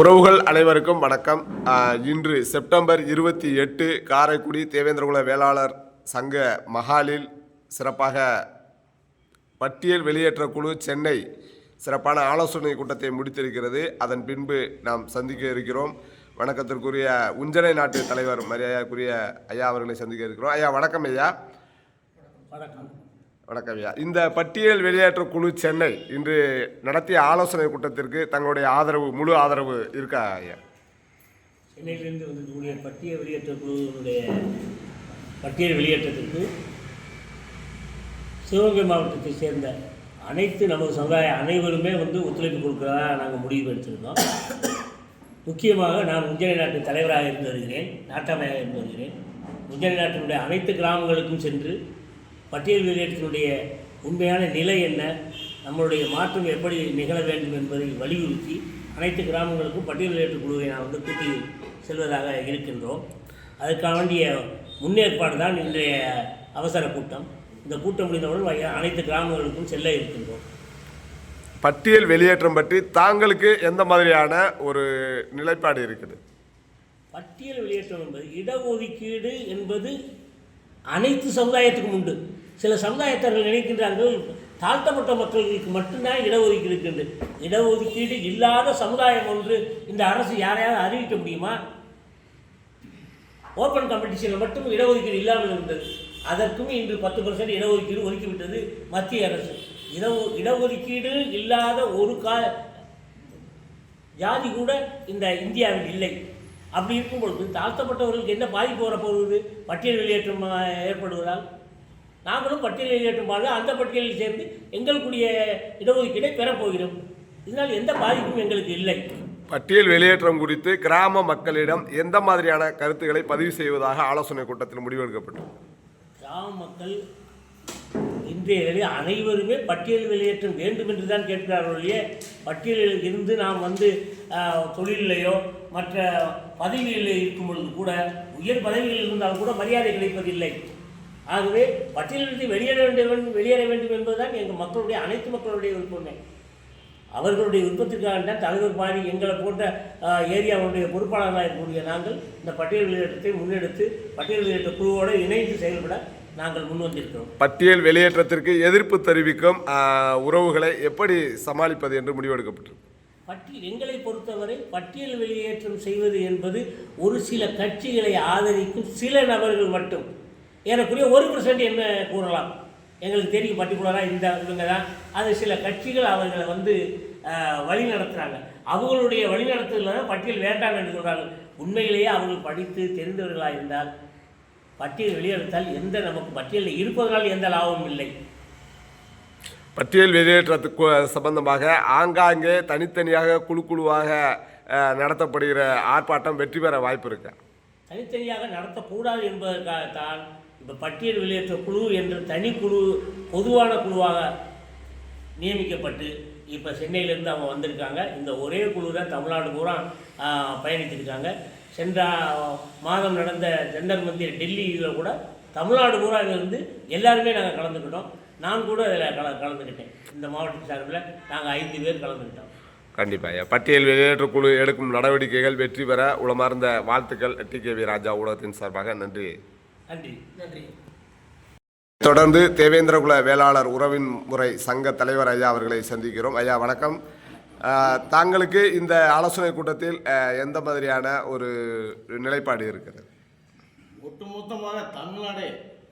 உறவுகள் அனைவருக்கும் வணக்கம். இன்று செப்டம்பர் இருபத்தி எட்டு காரைக்குடி தேவேந்திரகுல வேளாளர் சங்க மஹாலில் சிறப்பாக பட்டியல் வெளியேற்ற குழு சென்னை சிறப்பான ஆலோசனை கூட்டத்தை முடித்திருக்கிறது. அதன் பின்பு நாம் சந்திக்க இருக்கிறோம். வணக்கத்திற்குரிய உஞ்சனை நாட்டு தலைவர் மரியாதைக்குரிய ஐயா அவர்களை சந்திக்க இருக்கிறோம். ஐயா வணக்கம் ஐயா. வணக்கம். வணக்கம் ஐயா. இந்த பட்டியல் வெளியேற்ற குழு சென்னை இன்று நடத்திய ஆலோசனை கூட்டத்திற்கு தங்களுடைய ஆதரவு முழு ஆதரவு இருக்கா ஐயா? சென்னையிலிருந்து வந்திருக்கக்கூடிய பட்டியல் வெளியேற்ற குழுவினுடைய பட்டியல் வெளியேற்றத்திற்கு சிவகங்கை மாவட்டத்தை சேர்ந்த அனைத்து நமது சமுதாய அனைவருமே வந்து ஒத்துழைப்பு கொடுக்கிறதா நாங்கள் முடிவு எடுத்திருந்தோம். முக்கியமாக நான் உஞ்சனை நாட்டு தலைவராக இருந்து வருகிறேன் நாட்டாமையாக இருந்து வருகிறேன். உஞ்சனை நாட்டினுடைய அனைத்து கிராமங்களுக்கும் சென்று பட்டியல் வெளியேற்றத்தினுடைய உண்மையான நிலை என்ன? நம்மளுடைய மாற்றம் எப்படி நிகழ வேண்டும் என்பதை வலியுறுத்தி அனைத்து கிராமங்களுக்கும் பட்டியல் வெளியேற்ற குழுவை நான் வந்து கூட்டி செல்வதாக இருக்கின்றோம். அதற்காக வேண்டிய முன்னேற்பாடு தான் இன்றைய அவசர கூட்டம். இந்த கூட்டம் முடிந்தவுடன் அனைத்து கிராமங்களுக்கும் செல்ல இருக்கின்றோம். பட்டியல் வெளியேற்றம் பற்றி தாங்களுக்கு எந்த மாதிரியான ஒரு நிலைப்பாடு இருக்குது? பட்டியல் வெளியேற்றம் என்பது இடஒதுக்கீடு என்பது அனைத்து சமுதாயத்துக்கும் உண்டு. சில சமுதாயத்தர்கள் நினைக்கின்றார்கள் தாழ்த்தப்பட்ட மக்களுக்கு மட்டும்தான் இடஒதுக்கீடு இருக்கின்றது இடஒதுக்கீடு இல்லாத சமுதாயம் ஒன்று இந்த அரசு யாரையாவது அறிவிக்க முடியுமா? ஓப்பன் காம்படிஷனில் மட்டும் இடஒதுக்கீடு இல்லாமல் இருந்தது. அதற்கும் இன்று பத்து பர்சன்ட் இடஒதுக்கீடு ஒதுக்கிவிட்டது மத்திய அரசு. இட இடஒதுக்கீடு இல்லாத ஒரு கா ஜாதி கூட இந்த இந்தியாவில் இல்லை. அப்படி இருக்கும் பொழுது தாழ்த்தப்பட்டவர்களுக்கு என்ன பாதிப்பு வரப்போகுது? பட்டியல் வெளியேற்றம் ஏற்படுவதால்? நாங்களும் பட்டியல் வெளியேற்றம் பாடு அந்த பட்டியலில் சேர்ந்து எங்களுக்குரிய இடஒதுக்கீடை பெறப்போகிறோம் இதனால் எந்த பாதிப்பும் எங்களுக்கு இல்லை. பட்டியல் வெளியேற்றம் குறித்து கிராம மக்களிடம் எந்த மாதிரியான கருத்துக்களை பதிவு செய்வதாக ஆலோசனை கூட்டத்தில் முடிவெடுக்கப்பட்டது. கிராம மக்கள் இன்றைய அனைவருமே பட்டியல் வெளியேற்றம் வேண்டும் என்று தான் கேட்கிறார்கள் பட்டியலில் இருந்து நாம் வந்து ஆஹ், தொழிலிலேயோ மற்ற பதவிகளில் இருக்கும் பொழுது கூட உயர் பதவிகளில் இருந்தால் கூட மரியாதை கிடைப்பதில்லை. ஆகவே பட்டியலிலிருந்து வெளியேற வேண்டும் வெளியேற வேண்டும் என்பதுதான் எங்கள் மக்களுடைய அனைத்து மக்களுடைய விருப்பமே. அவர்களுடைய விருப்பத்திற்காக தான் தலைவர் பாடி எங்களை போன்ற ஏரியாவுடைய பொறுப்பாளர்களாக இருக்கக்கூடிய நாங்கள் இந்த பட்டியல் வெளியேற்றத்தை முன்னெடுத்து பட்டியல் வெளியேற்ற குழுவோடு இணைந்து செயல்பட நாங்கள் முன் வந்திருக்கிறோம். பட்டியல் வெளியேற்றத்திற்கு எதிர்ப்பு தெரிவிக்கும் உறவுகளை எப்படி சமாளிப்பது என்று முடிவெடுக்கப்பட்டது. பட்டியல் எங்களை பொறுத்தவரை பட்டியல் வெளியேற்றம் செய்வது என்பது ஒரு சில கட்சிகளை ஆதரிக்கும் சில நபர்கள் மட்டும். ஏறக்குறைய ஒரு பர்சன்ட் என்ன கூறலாம்? எங்களுக்கு தெரியும் பர்டிகுலராக இந்த இவங்க தான். அது சில கட்சிகள் அவர்களை வந்து வழி நடத்துகிறாங்க அவங்களுடைய வழி நடத்துதலில் தான் பட்டியல் வேண்டாம் என்று சொல்கிறார்கள் உண்மையிலேயே அவர்கள் படித்து தெரிந்தவர்களாக இருந்தால் பட்டியல் வெளியெடுத்தால் எந்த நமக்கு பட்டியலில் இருப்பதனால் எந்த லாபமும் இல்லை. பட்டியல் வெளியேற்றத்துக்கு சம்பந்தமாக ஆங்காங்கே தனித்தனியாக குழு குழுவாக நடத்தப்படுகிற ஆர்ப்பாட்டம் வெற்றி பெற வாய்ப்பு இருக்கு. தனித்தனியாக நடத்தக்கூடாது என்பதற்காகத்தான் இப்போ பட்டியல் வெளியேற்ற குழு என்ற தனி குழு பொதுவான குழுவாக நியமிக்கப்பட்டு இப்போ சென்னையிலேருந்து அவங்க வந்திருக்காங்க. இந்த ஒரே குழு தான் தமிழ்நாடு பூரா பயணித்திருக்காங்க சென்ற மாதம் நடந்த ஜந்தர் மந்திர் டெல்லியில் கூட தமிழ்நாடு பூராவிலிருந்து எல்லாருமே நாங்கள் கலந்துக்கிட்டோம். நான் கூட அதில் கல கலந்துக்கிட்டேன். இந்த மாவட்ட சார்பில் நாங்கள் ஐந்து பேர் கலந்துக்கிட்டோம். கண்டிப்பாக பட்டியல் வெளியேற்ற குழு எடுக்கும் நடவடிக்கைகள் வெற்றி பெற உளமார்ந்த வாழ்த்துக்கள். டி கே வி ராஜா ஊடகத்தின் சார்பாக நன்றி. நன்றி. நன்றி. தொடர்ந்து தேவேந்திரகுல வேளாளர் உறவின் முறை சங்க தலைவர் ஐயா அவர்களை சந்திக்கிறோம். ஐயா வணக்கம். தாங்களுக்கு இந்த ஆலோசனை கூட்டத்தில் எந்த மாதிரியான ஒரு நிலைப்பாடு இருக்கிறது? ஒட்டுமொத்தமாக தமிழ்நாடே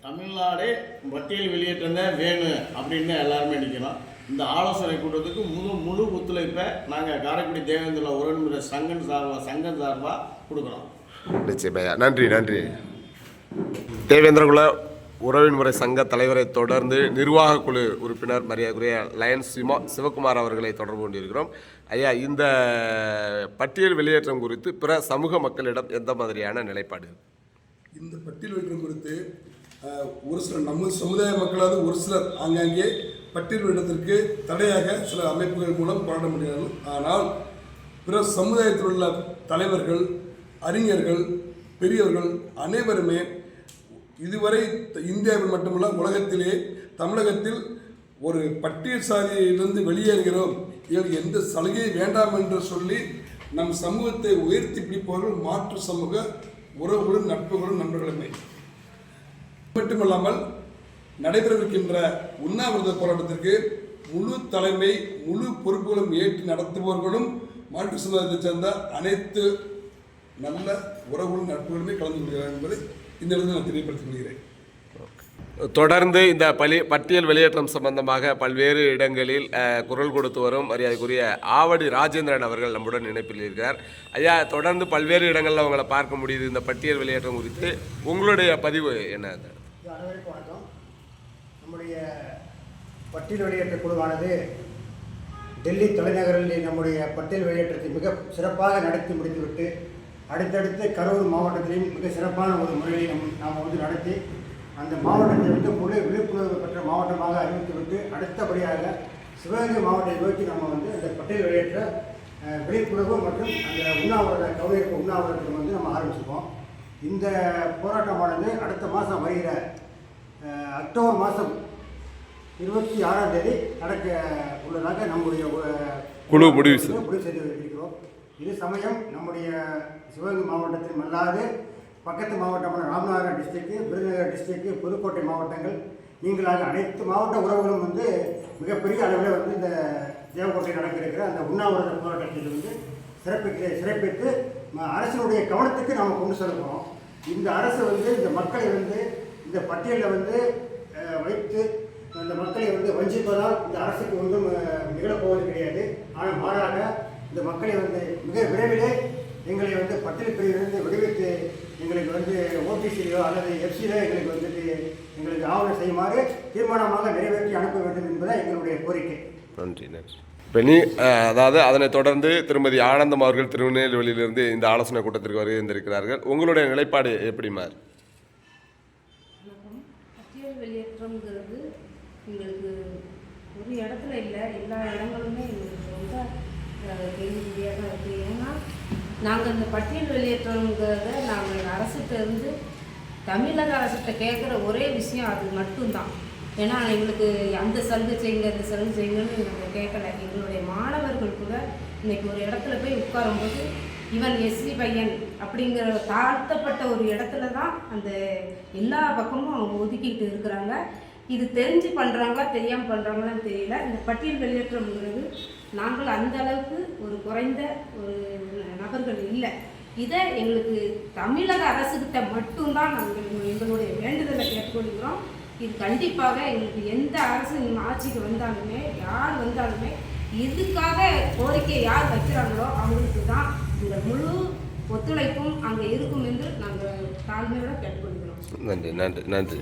தமிழ்நாடே பட்டியல் வெளியேற்றம் தான் வேணும் அப்படின்னு எல்லாருமே நிற்கிறோம் இந்த ஆலோசனை கூட்டத்துக்கு முழு முழு ஒத்துழைப்பை நாங்கள் காரைக்குடி தேவேந்திர உறவினர் சங்கம் சார்பாக சங்கம் சார்பாக கொடுக்குறோம். நிச்சயம் ஐயா. நன்றி நன்றி. தேவேந்திரகுல உறவின் முறை சங்க தலைவரை தொடர்ந்து நிர்வாக குழு உறுப்பினர் மரியாதைக்குரிய லயன்ஸ் சிமா சிவகுமார் அவர்களை தொடர்பு கொண்டிருக்கிறோம். ஐயா இந்த பட்டியல் வெளியேற்றம் குறித்து பிற சமூக மக்களிடம் எந்த மாதிரியான நிலைப்பாடு? இந்த பட்டியல் வெளியேற்றம் குறித்து ஒரு சிலர் நம்ம சமுதாய மக்களாவது ஒரு சிலர் ஆங்காங்கே பட்டியல் வெளியிடத்திற்கு தடையாக சில அமைப்புகள் மூலம் போராட முடியாது ஆனால் பிற சமுதாயத்தில் உள்ள தலைவர்கள் அறிஞர்கள் பெரியவர்கள் அனைவருமே இதுவரை இந்தியாவில் மட்டுமல்ல உலகத்திலே தமிழகத்தில் ஒரு பட்டியல் சாதியிலிருந்து வெளியேறுகிறோம். இவருக்கு எந்த சலுகை வேண்டாம் என்று சொல்லி நம் சமூகத்தை உயர்த்தி பிடிப்பவர்கள் மாற்று சமூக உறவுகளும் நட்புகளும் நண்பர்களுமே. மட்டுமல்லாமல் நடைபெறவிருக்கின்ற உண்ணாவிரத போராட்டத்திற்கு முழு தலைமை முழு பொறுப்புகளும் ஏற்று நடத்துபவர்களும் மாற்று சமுதாயத்தைச் சேர்ந்த அனைத்து நல்ல உறவுகளும் நட்புகளுமே கலந்து கொள்கிறார் என்பதை இந்த இடத்தில் நான் தெரியப்படுத்திக் கொள்கிறேன். தொடர்ந்து இந்த பலி பட்டியல் வெளியேற்றம் சம்பந்தமாக பல்வேறு இடங்களில் குரல் கொடுத்து வரும் மரியாதைக்குரிய ஆவடி ராஜேந்திரன் அவர்கள் நம்முடன் இணைப்பில் இருக்கிறார். ஐயா தொடர்ந்து பல்வேறு இடங்களில் அவங்கள பார்க்க முடியுது. இந்த பட்டியல் வெளியேற்றம் குறித்து உங்களுடைய பதிவு என்ன அனைவருக்கும் வணக்கம். நம்முடைய பட்டியல் வெளியேற்ற குழுவானது டெல்லி தலைநகரில் நம்முடைய பட்டியல் வெளியேற்றத்தை மிக சிறப்பாக நடத்தி முடித்துவிட்டு அடுத்தடுத்து கரூர் மாவட்டத்திலையும் மிக சிறப்பான ஒரு முறையில் நம் நாம் வந்து நடத்தி அந்த மாவட்டத்தை வந்து முழு விழிப்புணர்வு பெற்ற மாவட்டமாக அறிவித்துவிட்டு அடுத்தபடியாக சிவகங்கை மாவட்டத்தை நோக்கி நம்ம வந்து அந்த பட்டியல் வெளியேற்ற விழிப்புணர்வு மற்றும் அந்த உண்ணாவிரத கவனிப்பு உண்ணாவிரதத்தை வந்து நம்ம ஆரம்பிச்சிருக்கோம். இந்த போராட்டமானது அடுத்த மாதம் வருகிற அக்டோபர் மாதம் இருபத்தி ஆறாம் தேதி நடக்க உள்ளதாக நம்முடைய குழு முடிவு முடிவு செய்து இருக்கிறோம் இது சமயம் நம்முடைய சிவகங்கை மாவட்டத்திலும் அல்லாது பக்கத்து மாவட்டமான ராமநாதபுரம் டிஸ்ட்ரிக்ட் விருதுநகர் டிஸ்ட்ரிக்ட் புதுக்கோட்டை மாவட்டங்கள். நீங்களாக அனைத்து மாவட்ட உறவுகளும் வந்து மிகப்பெரிய அளவில் வந்து இந்த தேவக்கோட்டை நடக்க இருக்கிற அந்த உண்ணாவிரத போராட்டத்தில் வந்து சிறப்பிக்க சிறப்பித்து ம- அரசினுடைய கவனத்துக்கு நாம் கொண்டு செல்கிறோம். இந்த அரசு வந்து இந்த மக்களை வந்து இந்த பட்டியலில் வந்து வைத்து அந்த மக்களை வந்து வஞ்சிப்பதால் இந்த அரசுக்கு ஒன்றும் நிகழப்போவது கிடையாது. ஆனால் மாறாக இந்த மக்களை வந்து மிக விரைவிலே எங்களை வந்து பட்டியல் பிரிவிலிருந்து விடுவித்து எங்களுக்கு வந்து ஓபிசியிலோ அல்லது எஃப்சியிலோ எங்களுக்கு வந்துட்டு எங்களுக்கு ஆவணம் செய்யுமாறு தீர்மானமாக நிறைவேற்றி அனுப்ப வேண்டும் என்பதை எங்களுடைய கோரிக்கை. நன்றி நன்றி. இப்போ நீ அஹ், அதாவது அதனைத் தொடர்ந்து திருமதி ஆனந்தம் அவர்கள் திருநெல்வேலியிலிருந்து இந்த ஆலோசனை கூட்டத்திற்கு வருகின்றிருக்கிறார்கள் உங்களுடைய நிலைப்பாடு எப்படிமா வணக்கம். பட்டியல் வெளியேற்றம்ங்கிறது எங்களுக்கு ஒரு இடத்துல இல்லை. எல்லா இடங்களுமே எங்களுக்கு ரொம்ப அஹ், கேள்விக்குறியாக தான் இருக்குது. ஏன்னா நாங்கள் இந்த பட்டியல் வெளியேற்றோங்கிறத நாங்கள் அரசுகிட்ட இருந்து தமிழக அரசுகிட்ட கேட்குற ஒரே விஷயம் அது மட்டும்தான். ஏன்னா எங்களுக்கு அந்த சலுகை செய்யுங்க இந்த சலுகை செய்யுங்கன்னு நாங்கள் கேட்கல. எங்களுடைய மாணவர்கள் கூட இன்னைக்கு ஒரு இடத்துல போய் உட்காரும்போது இவன் எஸ்சி பையன் அப்படிங்கிற தாழ்த்தப்பட்ட ஒரு இடத்துல தான் அந்த எல்லா பக்கமும் அவங்க ஒதுக்கிட்டு இருக்கிறாங்க. இது தெரிஞ்சு பண்ணுறாங்களா தெரியாமல் பண்ணுறாங்களான்னு தெரியல. இந்த பட்டியல் வெளியேற்றம்ங்கிறது நாங்கள் அந்த அளவுக்கு ஒரு குறைந்த ஒரு நபர்கள் இல்லை. இதை எங்களுக்கு தமிழக அரசுகிட்ட மட்டும்தான் நாங்கள் எங்களுடைய வேண்டுதலை கேட்டுக்கொள்கிறோம். இது கண்டிப்பாக எங்களுக்கு எந்த அரசு ஆட்சிக்கு வந்தாலுமே யார் வந்தாலுமே இதுக்காக கோரிக்கை யார் வைக்கிறாங்களோ அவங்களுக்கு தான் இந்த முழு ஒத்துழைப்பும் அங்கே இருக்கும் என்று நாங்கள் தாழ்மையோட கேட்டுக்கொள்கிறோம். நன்றி நன்றி நன்றி.